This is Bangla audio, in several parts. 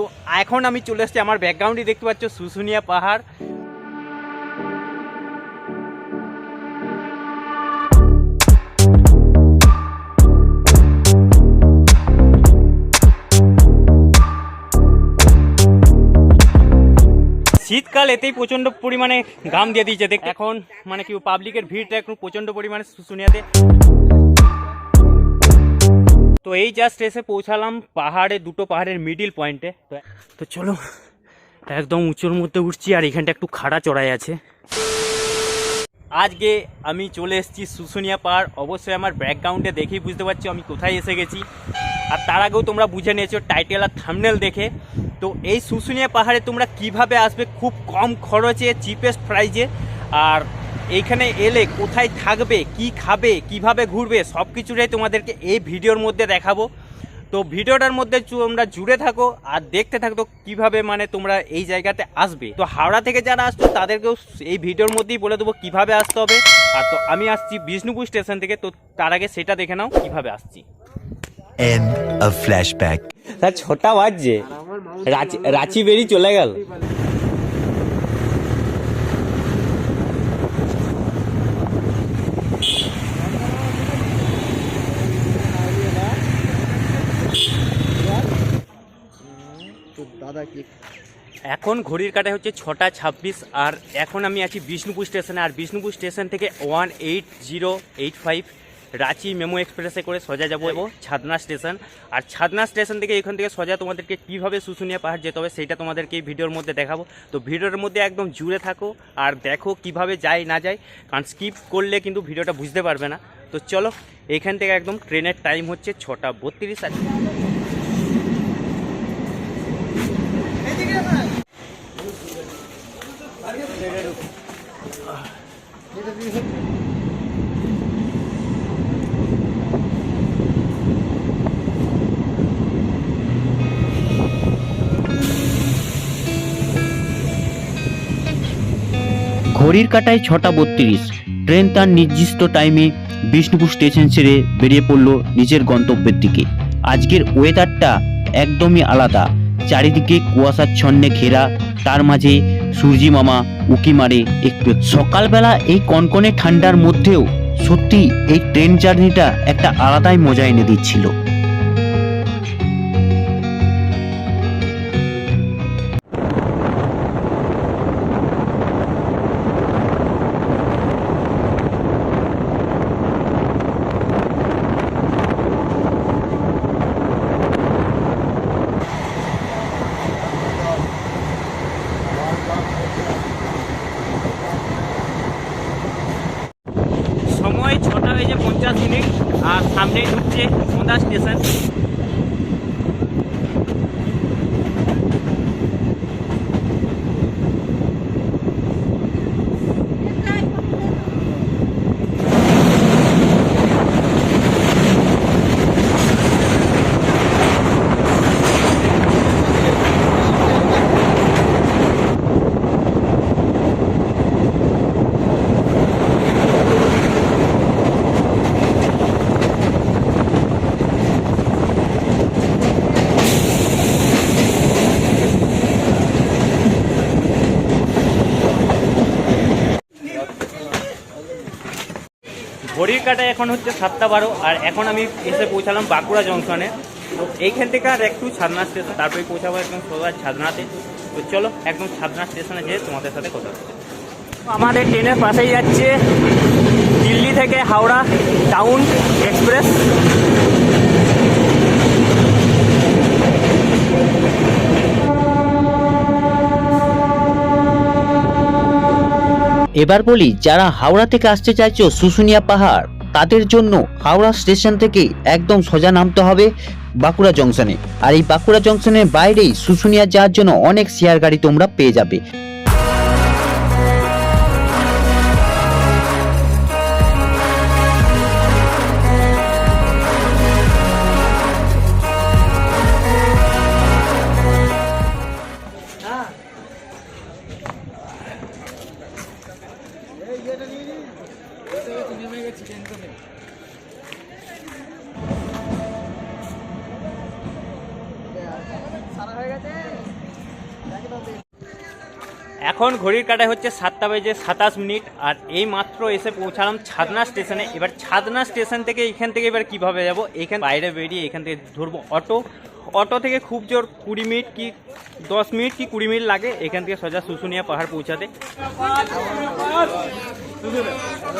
তো এখন আমি চলে এসেছি আমার ব্যাকগ্রাউন্ডে দেখতে পাচ্ছ, শুশুনিয়া পাহাড়। শীতকাল এতেই প্রচণ্ড পরিমাণে ঘাম দিয়ে দিয়েছে। দেখ, এখন মানে কি পাবলিকের ভিড়টা এখন প্রচণ্ড পরিমাণে শুশুনিয়াতে। তো এই জাস্ট এসে পৌঁছালাম পাহাড়ে, দুটো পাহাড়ের মিডিল পয়েন্টে তো- চলো, একদম উঁচুর মধ্যে উঠছি আর এখানটা একটু খাড়া চড়াই আছে। আজকে আমি চলে এসেছি শুশুনিয়া পাহাড়। অবশ্যই আমার ব্যাকগ্রাউন্ডে দেখেই বুঝতে পারছ আমি কোথায় এসে গেছি। আর তার আগেও তোমরা বুঝে নিয়েছো টাইটেল আর থামনেল দেখে। তো এই শুশুনিয়া পাহাড়ে তোমরা কীভাবে আসবে? খুব কম খরচে চিপেস্ট প্রাইজে আর এইখানে এলে কোথায় থাকবে কি খাবে কীভাবে ঘুরবে সব কিছুটাই তোমাদেরকে এই ভিডিওর মধ্যে দেখাবো। তো ভিডিওটার মধ্যে তোমরা জুড়ে থাকো আর দেখতে থাকো কীভাবে মানে তোমরা এই জায়গাতে আসবে। তো হাওড়া থেকে যারা আসছো তাদেরকেও এই ভিডিওর মধ্যেই বলে দেবো কীভাবে আসতে হবে। আর তো আমি আসছি বিষ্ণুপুর স্টেশন থেকে তো তার আগে সেটা দেখে নাও কীভাবে আসছি। Flashback. স্যার ছটা বাজছে। রাঁচি রাঁচি বেরিয়ে চলে গেল। এখন ঘড়ির কাটায় হচ্ছে ছটা ছাব্বিশ আর এখন আমি আছি বিষ্ণুপুর স্টেশনে আর বিষ্ণুপুর স্টেশন থেকে one eight zero eight five Ranchi MEMU এক্সপ্রেসে করে সোজা যাব এবং ছাদনা স্টেশন। আর ছাদনা স্টেশন থেকে এখান থেকে সোজা তোমাদেরকে কীভাবে শুশুনিয়া পাহাড় যেতে হবে সেটা তোমাদেরকে এই ভিডিওর মধ্যে দেখাবো। তো ভিডিওর মধ্যে একদম জুড়ে থাকো আর দেখো কীভাবে যায় না যায় কারণ স্কিপ করলে কিন্তু ভিডিওটা বুঝতে পারবে না। তো চলো এখান থেকে একদম ট্রেনের টাইম হচ্ছে ছটা বত্রিশ আর ঘড়ির কাটায় ছটা বত্রিশ। ট্রেন তার নির্দিষ্ট টাইমে বিষ্ণুপুর স্টেশন ছেড়ে বেরিয়ে পড়ল নিজের গন্তব্যের দিকে। আজকের ওয়েদারটা একদমই আলাদা। চারিদিকে কুয়াশাচ্ছন্নে ঘেরা, তার মাঝে সূর্যি মামা উকি মারে একটু। সকালবেলা এই কনকনে ঠান্ডার মধ্যেও সত্যি এই ট্রেন জার্নিটা একটা আলাদাই মজা এনে দিচ্ছিল। সন্ধ্যা স্টেশন ঘড়ির কাটা এখন হচ্ছে সাতটা বারো, আর এখন আমি এসে পৌঁছালাম বাঁকুড়া জংশনে। তো এইখান থেকে আর একটু ছাদনা স্টেশন, তারপরে পৌঁছাবো একদম সোজা ছাদনাতে। তো চলো, একদম ছাদনা স্টেশনে যেয়ে তোমাদের সাথে কথা আমাদের ট্রেনের পাশেই যাচ্ছে দিল্লি থেকে হাওড়া টাউন এক্সপ্রেস। এবার বলি, যারা হাওড়া থেকে আসতে চাইছো শুশুনিয়া পাহাড়, তাদের জন্য হাওড়া স্টেশন থেকে একদম সোজা নামতে হবে বাঁকুড়া জংশনে। আর এই বাঁকুড়া জংশনের বাইরেই শুশুনিয়া যাওয়ার জন্য অনেক শেয়ার গাড়ি তোমরা পেয়ে যাবে। এখন ঘড়ির কাটায় হচ্ছে সাতটা বেজে সাতাশ মিনিট, আর এই মাত্র এসে পৌঁছালাম ছাদনা স্টেশনে। এবার ছাদনা স্টেশন থেকে এখান থেকে এবার কীভাবে যাব? এখান বাইরে বেরিয়ে এখান থেকে ধরবো অটো। অটো থেকে খুব জোর কুড়ি মিনিট কি দশ মিনিট কি কুড়ি মিনিট লাগে, এখান থেকে সোজা শুশুনিয়া পাহাড় পৌঁছাতে।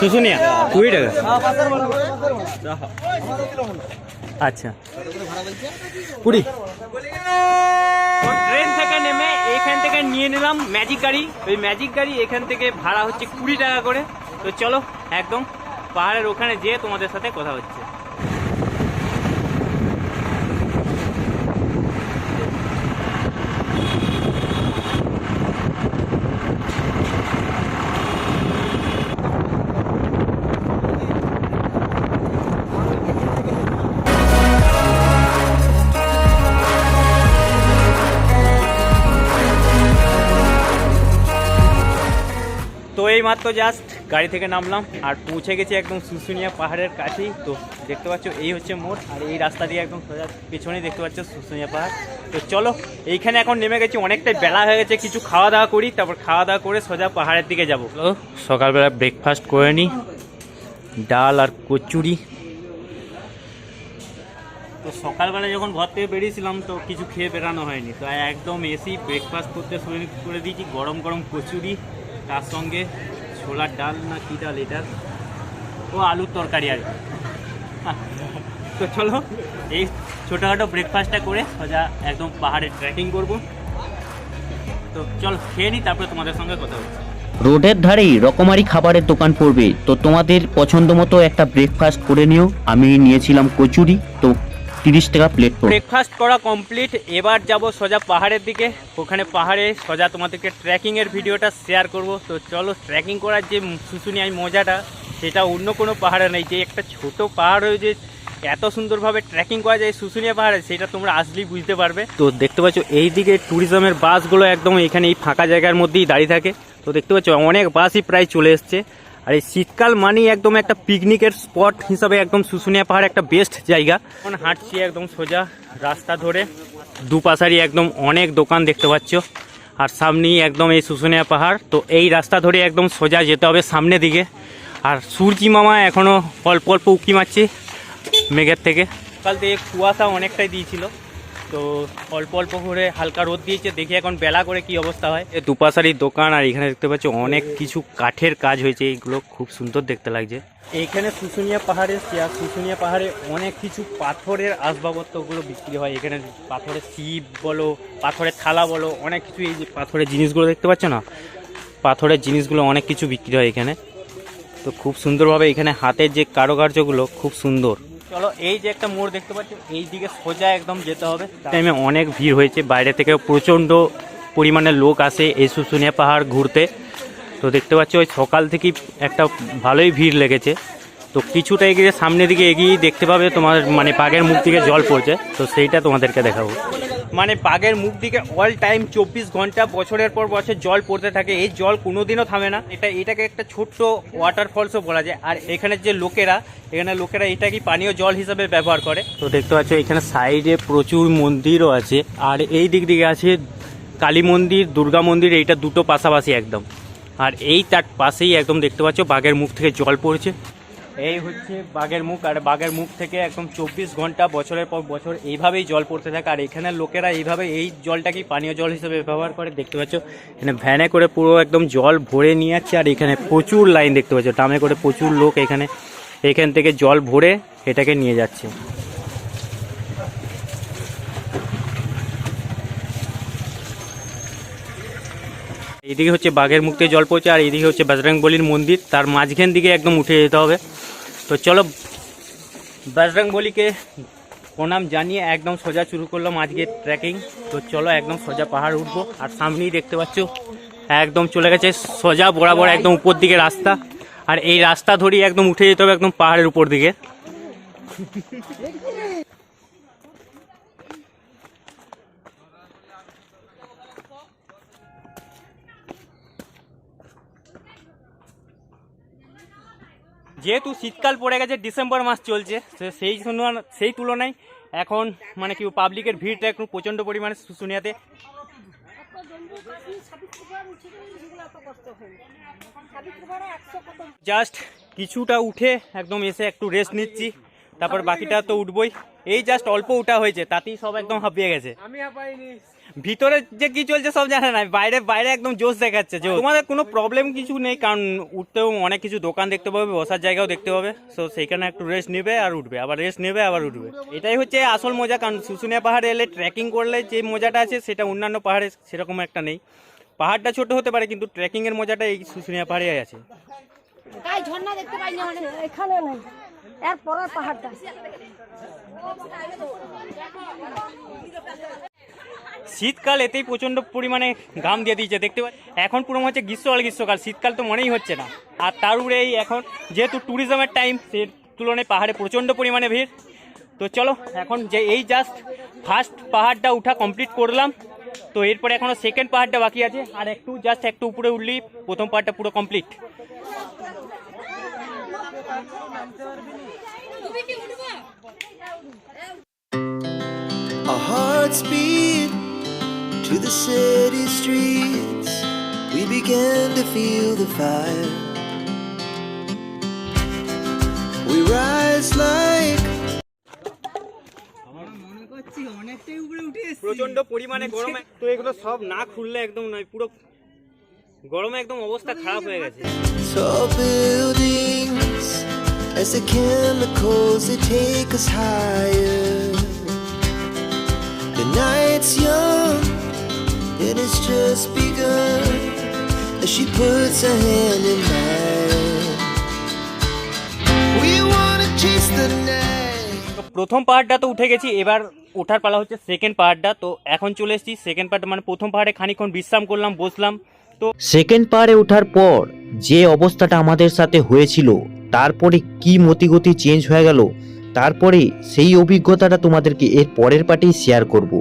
শুশুনিয়া, কুড়ি টাকা? আচ্ছা। কুড়ি। ট্রেন থেকে নেমে এখান থেকে নিয়ে নিলাম ম্যাজিক গাড়ি। ওই ম্যাজিক গাড়ি এখান থেকে ভাড়া হচ্ছে কুড়ি টাকা করে। তো চলো, একদম পাহাড়ের ওখানে যেয়ে তোমাদের সাথে কথা হচ্ছে। এই মাত্র জাস্ট গাড়ি থেকে নামলাম আর পৌঁছে গেছি একদম শুশুনিয়া পাহাড়ের কাছেই। তো দেখতে পাচ্ছ এই হচ্ছে মোড় আর এই রাস্তা দিয়ে একদম সোজা পেছনেই দেখতে পাচ্ছ শুশুনিয়া পাহাড়। তো চলো এইখানে এখন নেমে গেছি অনেকটাই বেলা হয়ে গেছে কিছু খাওয়া দাওয়া করি তারপর খাওয়া দাওয়া করে সোজা পাহাড়ের দিকে যাব। সকালবেলা ব্রেকফাস্ট করে নিই ডাল আর কচুরি। তো সকালবেলা যখন ঘর থেকে বেরিয়েছিলাম তো কিছু খেয়ে বেরানো হয়নি। তো একদম এসি ব্রেকফাস্ট করতে শুরু করে দিয়েছি গরম গরম কচুরি। তার সঙ্গে ছোলার ডাল না কী ডাল এটা ও আলুর তরকারি আর। তো চলো, এই ছোটোখাটো ব্রেকফাস্টটা করে সোজা একদম পাহাড়ে ট্রেকিং করব। তো চলো, খেয়ে নিই তারপরে তোমাদের সঙ্গে কথা হচ্ছে রোডের ধারেই রকমারি খাবারের দোকান পড়বে। তো তোমাদের পছন্দ মতো একটা ব্রেকফাস্ট করে নিও। আমি নিয়েছিলাম কচুরি। তো তিরিশ টাকা প্লেট ব্রেকফাস্ট করা কমপ্লিট এবার যাব সোজা পাহাড়ের দিকে। ওখানে পাহাড়ে সোজা তোমাদেরকে ট্রেকিংয়ের ভিডিওটা শেয়ার করব। তো চলো ট্রেকিং করার যে শুশুনিয়ায় মজাটা, সেটা অন্য কোনো পাহাড়ে নেই। যে একটা ছোট পাহাড় হয়ে যে এত সুন্দরভাবে ট্রেকিং করা যায় শুশুনিয়া পাহাড়ে, সেটা তোমরা আসলেই বুঝতে পারবে। তো দেখতে পাচ্ছ এই দিকে ট্যুরিজমের বাসগুলো একদম এখানে এই ফাঁকা জায়গার মধ্যেই দাঁড়িয়ে থাকে। তো দেখতে পাচ্ছ, অনেক বাসই প্রায় চলে এসছে। আর এই শীতকাল মানেই একদম একটা পিকনিকের স্পট হিসাবে একদম শুশুনিয়া পাহাড় একটা বেস্ট জায়গা। এখন হাঁটছি একদম সোজা রাস্তা ধরে। দুপাশারই একদম অনেক দোকান দেখতে পাচ্ছ। আর সামনেই একদম এই শুশুনিয়া পাহাড়। তো এই রাস্তা ধরে একদম সোজা যেতে হবে সামনের দিকে। আর সূর্যি মামা এখনও অল্প অল্প উঁকি মারছে মেঘের থেকে। সকাল থেকে কুয়াশা অনেকটাই দিয়েছিল। তো অল্প অল্প করে হালকা রোদ দিয়েছে দেখি এখন বেলা করে কি অবস্থা হয়। এ দুপাশারি দোকান আর এখানে দেখতে পাচ্ছ অনেক কিছু কাঠের কাজ হয়েছে এইগুলো খুব সুন্দর দেখতে লাগছে। এইখানে শুশুনিয়া পাহাড়ে আর শুশুনিয়া পাহাড়ে অনেক কিছু পাথরের আসবাবপত্রগুলো বিক্রি হয়। এখানে পাথরের শিব বলো পাথরের থালা বলো অনেক কিছু এই যে পাথরের জিনিসগুলো দেখতে পাচ্ছ না? পাথরের জিনিসগুলো অনেক কিছু বিক্রি হয় এখানে। তো খুব সুন্দরভাবে এখানে হাতের যে কারুকার্যগুলো খুব সুন্দর। চলো, এই যে একটা মোড় দেখতে পাচ্ছ এই দিকে সোজা একদম যেতে হবে। টাইমে অনেক ভিড় হয়েছে, বাইরে থেকে প্রচণ্ড পরিমাণে লোক আসে এই শুশুনিয়া পাহাড় ঘুরতে। তো দেখতে পাচ্ছ, ওই সকাল থেকেই একটা ভালোই ভিড় লেগেছে। তো কিছুটা এগিয়ে, সামনের দিকে এগিয়ে দেখতে পাবে তোমার মানে পাগের মুখ থেকে জল পড়ছে। তো সেইটা তোমাদেরকে দেখাবো। মানে বাঘের মুখ দিকে অল টাইম চব্বিশ ঘণ্টা বছরের পর বছর জল পড়তে থাকে। এই জল কোনোদিনও থামে না। এটা, এটাকে একটা ছোট্ট ওয়াটারফলসও বলা যায়। আর এখানের যে লোকেরা, এখানে লোকেরা এটাকে পানীয় জল হিসাবে ব্যবহার করে? তো দেখতে পাচ্ছ, এখানে সাইডে প্রচুর মন্দিরও আছে। আর এই দিক দিকে আছে কালী মন্দির, দুর্গা মন্দির, এইটা দুটো পাশাপাশি একদম। আর এই তার পাশেই একদম দেখতে পাচ্ছ, বাঘের মুখ থেকে জল পড়ছে। এই হচ্ছে বাঘের মুখ, আর বাঘের মুখ থেকে একদম চব্বিশ ঘণ্টা বছরের পর বছর এইভাবেই জল পড়তে থাকে। আর এখানের লোকেরা এইভাবে এই জলটাকে পানীয় জল হিসেবে ব্যবহার করে। দেখতে পাচ্ছ, এখানে ভ্যানে করে পুরো একদম জল ভরে নিয়ে যাচ্ছে, আর এখানে প্রচুর লাইন দেখতে পাচ্ছ। ডামে করে প্রচুর লোক এখানে, এখান থেকে জল ভরে এটাকে নিয়ে যাচ্ছে। এইদিকে হচ্ছে বাঘের মুখ থেকে জল পড়ছে, আর এইদিকে হচ্ছে বজরং বলির মন্দির। তার মাঝখান দিকে একদম উঠে যেতে হবে। তো চলো, বজরং বলিকে প্রণাম জানিয়ে একদম সোজা শুরু করলাম আজকে ট্রেকিং তো চলো, একদম সোজা পাহাড় উঠবো। আর সামনেই দেখতে পাচ্ছ, একদম চলে গেছে সোজা বরাবর একদম উপর দিকে রাস্তা। আর এই রাস্তা ধরেই একদম উঠে যেতে হবে একদম পাহাড়ের উপর দিকে। যেহেতু শীতকাল পড়ে গেছে, ডিসেম্বর মাস চলছে সেই সেই তুলনায় এখন মানে কি পাবলিকের ভিড়টা একটু প্রচণ্ড পরিমাণে কত জাস্ট কিছুটা উঠে একদম এসে একটু রেস্ট নিচ্ছি, তারপর বাকিটা তো উঠবই। এই জাস্ট অল্প উঠা হয়েছে, তাতেই সব একদম হাঁপিয়ে গেছে। আমি হাঁপাইনি ভিতরে যে কি চলছে সব জানে না। বাইরে বাইরে একদম জোশ দেখাচ্ছে যে তোমাদের কোনো প্রবলেম কিছু নেই কারণ উঠতেও অনেক কিছু দোকান দেখতে পাবে বসার জায়গাও দেখতে পাবে। সো সেইখানে একটু রেস্ট নেবে আর উঠবে আবার রেস্ট নেবে আবার উঠবে। এটাই হচ্ছে আসল মজা কারণ শুশুনিয়া পাহাড়ে এলে ট্রেকিং করলে যে মজাটা আছে সেটা অন্যান্য পাহাড়ে সেরকম একটা নেই। পাহাড়টা ছোট হতে পারে কিন্তু ট্রেকিং এর মজাটা এই শুশুনিয়া পাহাড়ে আছে। তাই ঝর্ণা দেখতে পাই মানে। এখানে নেই। পাহাড়টা। শীতকাল এতেই প্রচণ্ড পরিমাণে ঘাম দিয়ে দিয়েছে দেখতে পাচ্ছি এখন পুরো হচ্ছে গ্রীষ্মকাল গ্রীষ্মকাল শীতকাল তো মনেই হচ্ছে না। আর তার উপরে এই এখন যেহেতু ট্যুরিজমের টাইম সে তুলনায় পাহাড়ে প্রচণ্ড পরিমাণে ভিড়। তো চলো এখন যে এই জাস্ট ফার্স্ট পাহাড়টা উঠা কমপ্লিট করলাম। তো এরপরে এখনও সেকেন্ড পাহাড়টা বাকি আছে। আর একটু জাস্ট একটু উপরে উঠলেই প্রথম পাহাড়টা পুরো complete Our hearts beat to the city streets. We began to feel the fire. We rise like প্রচন্ড পরিমাণে গরমে তো এগুলো সব না খুললে একদম নয় পুরো গরমে একদম অবস্থা খারাপ হয়ে গেছে tall buildings as the chemicals they take us higher. She puts her hand in mine. We wanna chase the night. প্রথম পাহাড়টা তো উঠে গেছি এবার ওঠার পালা হচ্ছে সেকেন্ড পাহাড়টা তো এখন চলে এসেছি সেকেন্ড পাহাড়টা মানে প্রথম পাহাড়ে খানিকক্ষণ বিশ্রাম করলাম বসলাম তো সেকেন্ড পাহাড়ে ওঠার পর যে অবস্থাটা আমাদের সাথে হয়েছিল তারপরে কি মতিগতি চেঞ্জ হয়ে গেল তারপরে সেই অভিজ্ঞতাটা তোমাদেরকে এর পরের পার্টেই শেয়ার করব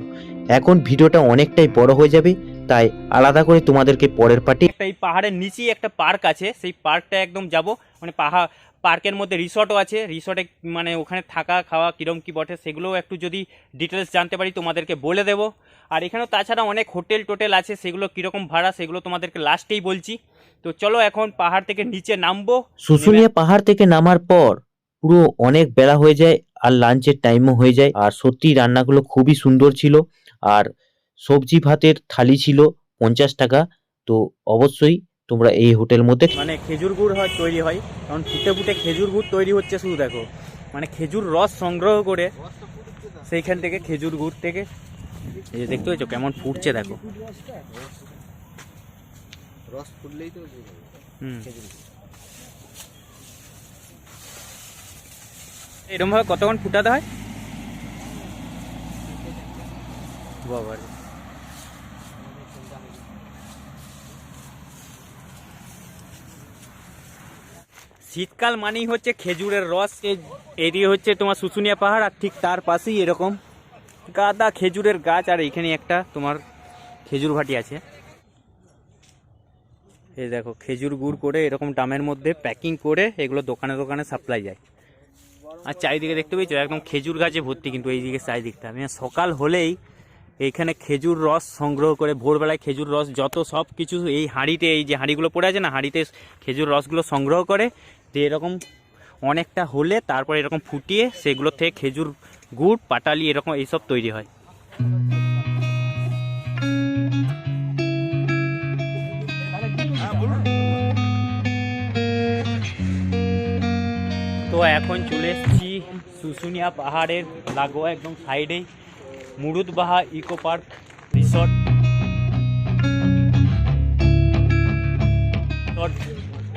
এখন ভিডিওটা অনেকটাই বড় হয়ে যাবে তাই আলাদা করে তোমাদেরকে পরের পার্টি একটা এই পাহাড়ের নিচেই একটা পার্ক আছে সেই পার্কটা একদম যাব। মানে পাহাড় পার্কের মধ্যে রিসর্টও আছে। রিসর্টে মানে ওখানে থাকা খাওয়া কিরম কি বটে সেগুলোও একটু যদি ডিটেলস জানতে পারি তোমাদেরকে বলে দেব। আর এখানেও তাছাড়া অনেক হোটেল টোটেল আছে সেগুলো কীরকম ভাড়া সেগুলো তোমাদেরকে লাস্টেই বলছি। তো চলো এখন পাহাড় থেকে নিচে নামবো। শুশুনিয়া পাহাড় থেকে নামার পর পুরো অনেক বেলা হয়ে যায় আর লাঞ্চের টাইমও হয়ে যায়। আর সত্যি রান্নাগুলো খুবই সুন্দর ছিল। আর সবজি ভাতের থালি ছিল পঞ্চাশ টাকা। তো অবশ্যই তোমরা এই হোটেল মধ্যে মানে খেজুর গুড় হয় তৈরি হয়। কারণ ফুটে ফুটে খেজুর গুড় তৈরি হচ্ছে শুধু দেখো। মানে খেজুর রস সংগ্রহ করে সেইখান থেকে খেজুর গুড় থেকে এই যে দেখতে পেয়েছ কেমন ফুটছে দেখো। রস ফুটলেই তো হুম। এরকম ভাবে কতক্ষণ ফুটাতে হয়? বাবা শীতকাল মানেই হচ্ছে খেজুরের রস, এ- এদিকে হচ্ছে তোমার শুশুনিয়া পাহাড়, আর ঠিক তার পাশেই এরকম গাদা খেজুরের গাছ, আর এখানে একটা তোমার খেজুর ভাটি আছে। এই দেখো, খেজুর গুড় করে এরকম ডামের মধ্যে প্যাকিং করে এগুলো দোকানে দোকানে সাপ্লাই যায়। আর চারিদিকে দেখতে পেয়েছ, একদম খেজুর গাছে ভর্তি কিন্তু এইদিকে চারিদিকটা। মানে সকাল হলেই এইখানে খেজুর রস সংগ্রহ করে ভোরবেলায় খেজুর রস যত সব কিছু এই হাঁড়িতে, এই যে হাঁড়িগুলো পড়ে আছে না, হাঁড়িতে খেজুর রসগুলো সংগ্রহ করে তো এরকম অনেকটা হলে তারপর এরকম ফুটিয়ে সেগুলো থেকে খেজুর গুড়, পাটালি এরকম এইসব তৈরি হয়। তো এখন চলে এসেছি শুশুনিয়া পাহাড়ের লাগোয়া একদম সাইডেই। Murudbaha eco park resort.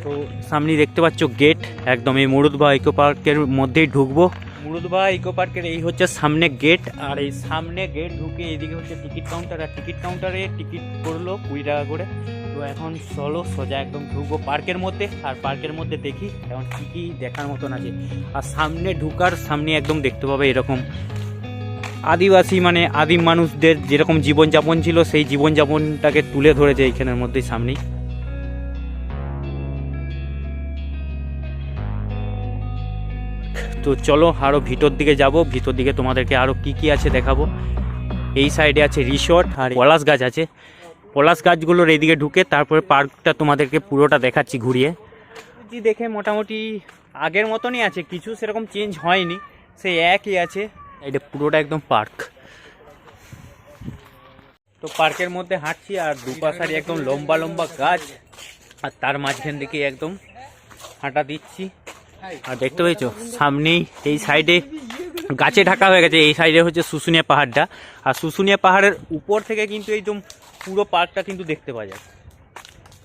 তো সামনে দেখতে পাচ্ছ গেট একদম এই মুরুদবাহা ইকো পার্কের মধ্যেই ঢুকবো। মুরুদবাহা ইকো পার্কের এই হচ্ছে সামনে গেট আর এই সামনে গেট ঢুকে এইদিকে হচ্ছে টিকিট কাউন্টার আর টিকিট কাউন্টারে টিকিট করল কুড়ি টাকা করে। তো এখন চলো সোজা একদম ঢুকবো পার্কের মধ্যে আর পার্কের মধ্যে দেখি এখন কী কী দেখার মতন আছে। আর সামনে ঢুকার সামনে একদম দেখতে পাবে এরকম আদিবাসী মানে আদিম মানুষদের যেরকম জীবনযাপন ছিল, সেই জীবনযাপনটাকে তুলে ধরেছে এইখানের মধ্যেই সামনেই। তো চলো আরও ভিতর দিকে যাব। ভিতর দিকে তোমাদেরকে আরও কি কি আছে দেখাবো। এই সাইডে আছে রিসর্ট আর পলাশ গাছ আছে। পলাশ গাছগুলোর এইদিকে ঢুকে তারপরে পার্কটা তোমাদেরকে পুরোটা দেখাচ্ছি ঘুরিয়ে। দেখে মোটামুটি আগের মতনই আছে, কিছু সেরকম চেঞ্জ হয়নি। সেই একই আছে। এটা পুরোটা একদম পার্ক। তো পার্কের মধ্যে হাঁটছি আর দুপাশারি একদম লম্বা লম্বা গাছ, আর তার মাঝখান দিকে একদম হাঁটা দিচ্ছি। আর দেখতে পেয়েছ, সামনেই এই সাইডে গাছে ঢাকা হয়ে গেছে, এই সাইডে হচ্ছে শুশুনিয়া পাহাড়টা। আর শুশুনিয়া পাহাড়ের উপর থেকে কিন্তু একদম পুরো পার্কটা কিন্তু দেখতে পাওয়া যায়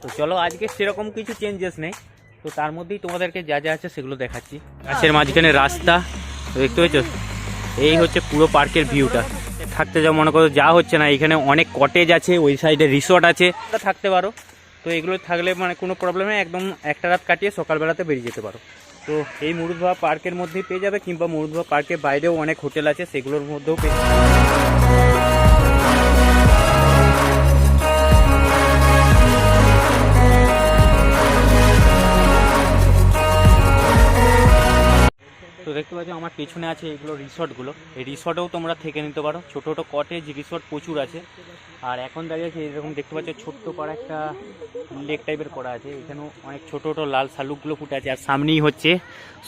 তো চলো, আজকে সেরকম কিছু চেঞ্জেস নেই। তো তার মধ্যেই তোমাদেরকে যা যা আছে সেগুলো দেখাচ্ছি। গাছের মাঝখানে রাস্তা দেখতে পেয়েছ? এই হচ্ছে পুরো পার্কের ভিউটা। থাকতে যাও মনে করো, যা হচ্ছে না, এখানে অনেক কটেজ আছে, ওই সাইডে রিসর্ট আছে। থাকতে পারো। তো এগুলো থাকলে মানে কোনো প্রবলেম নেই, একদম একটা রাত কাটিয়ে সকালবেলাতে বেরিয়ে যেতে পারো। তো এই মুরুদভা পার্কের মধ্যেই পেয়ে যাবে, কিংবা মুরুদভা পার্কের বাইরেও অনেক হোটেল আছে, সেগুলোর মধ্যেও পেয়ে তো দেখতে পাচ্ছ আমার পেছনে আছে এগুলো রিসর্টগুলো। এই রিসর্টেও তোমরা থেকে নিতে পারো। ছোটো ছোটো কটেজ রিসর্ট প্রচুর আছে। আর এখন দাঁড়িয়ে আছে, এরকম দেখতে পাচ্ছ ছোট্ট পাড়া একটা লেক টাইপের করা আছে। এখানেও অনেক ছোটো ছোটো লাল শালুকগুলো ফুটে আছে। আর সামনেই হচ্ছে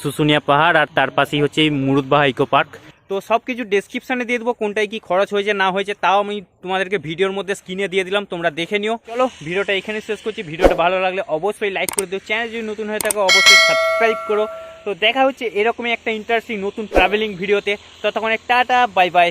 শুশুনিয়া পাহাড়, আর তার পাশেই হচ্ছে মুরুদবাহা ইকো পার্ক তো সব কিছু ডেসক্রিপশানে দিয়ে দেবো, কোনটায় কি খরচ হয়েছে, না হয়েছে, তাও আমি তোমাদেরকে ভিডিওর মধ্যে স্ক্রিনে দিয়ে দিলাম, তোমরা দেখে নিও। চলো, ভিডিওটা এখানে শেষ করছি। ভিডিওটা ভালো লাগলে অবশ্যই লাইক করে দিও। চ্যানেল যদি নতুন হয়ে থাকো, অবশ্যই সাবস্ক্রাইব করো। তো দেখা হচ্ছে এরকমই একটা ইন্টারেস্টিং নতুন ট্রাভেলিং ভিডিওতে ততক্ষণে টাটা বাই বাই